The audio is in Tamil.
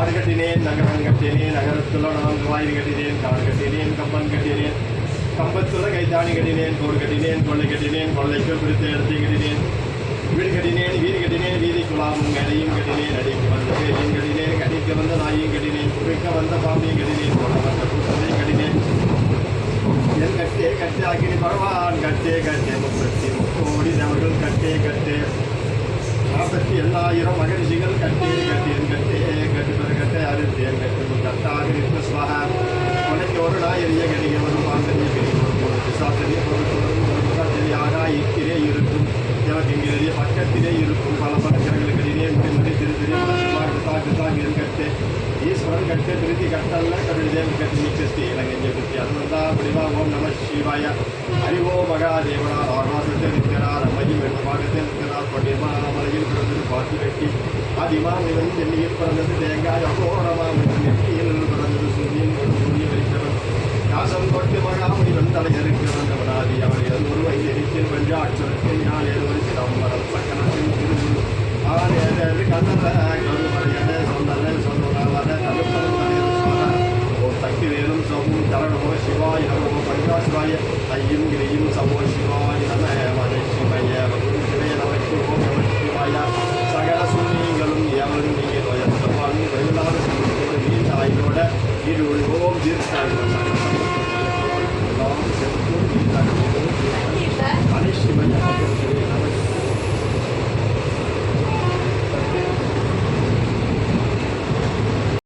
காடு கட்டினேன் நகரம் கட்டினேன் நகரத்துல நான் வாயில் கட்டினேன் காடு கட்டினேன் கம்பன் கட்டினேன் கம்பத்துல கைத்தாணி கட்டினேன் கோடு கட்டினேன் கொள்ளை கட்டினேன் கொள்ளைக்கு பிடித்த இடத்தை கட்டினேன் வீடு கட்டினேன் வீடு கட்டினேன் வீதி குழாமும் கடையும் கட்டினேன் அடிக்கு வந்த பேரையும் கட்டினேன் கடிக்க வந்த நாயும் கட்டினேன் குறைக்க வந்த பாம்பையும் கட்டினேன் கொள்ள வந்த கூட்டத்தையும் கட்டினேன் என் கட்டே கட்டே அக்கினி பகவான் கட்டே கட்டே முப்பத்தி முக்கோடி நபர்கள் கட்டே கட்டே. நாற்பத்தி எல்லாயிரம் மகரிஷிகள் கட்டே கட்டேன் கட்டே. உனக்கு ஒரு நாய் எரிய கடிக வரும் பாந்தரிய பிசாசரிய பொருட்கள் வரும் ஒரு இருக்கும் எனக்கு இங்கே பக்கத்திலே இருக்கும் பல பல கிரகங்களுக்கிடையே முடிமதி திரு திரு தாக்கு கட்டே ஈஸ்வரன் கட்டே திருத்தி கட்டல்ல கருடேன் கட்டி நிச்சஸ்தி இளங்கஞ்ச பற்றி அனுமந்தா அப்படிவா ஓம் நம சிவாய அறிவோ மகாதேவனா ஆகாசத்தில் இருக்கிறார் அம்மையும் என்ற பாகத்தில் இருக்கிறார் பண்டிமாமலையில் பிறந்தது பார்த்து வெட்டி அதிமாம் இவன் தென்னியில் பிறந்தது தேங்காய் அகோரமாம் நெற்றியில் பிறந்தது. சூரியன் ஒரு சூரிய தலையருக்கு விடாதி அவர்கள் ஒருவை எரிக்கில் வெள்ளி ஆற்றலுக்கு ஞான ஒரு சிதம்பரம் சக்கரத்தில் இருந்து அவர் ஏழு கந்தல கருமறையன சொந்தல சொந்தவர சக்தி வேலும் சவும் தரணமோ சிவாய நமோ பஞ்சாசிவாய ஐயும் கிரியும் சமோ சிவாய நம மனை சிவய மகும் நமக்கு சிவாய சகல சூன்யங்களும் எவரும் நீங்கள் நோயத்தமான வயதான நீ தாயோட இரு ஓம் Thank you.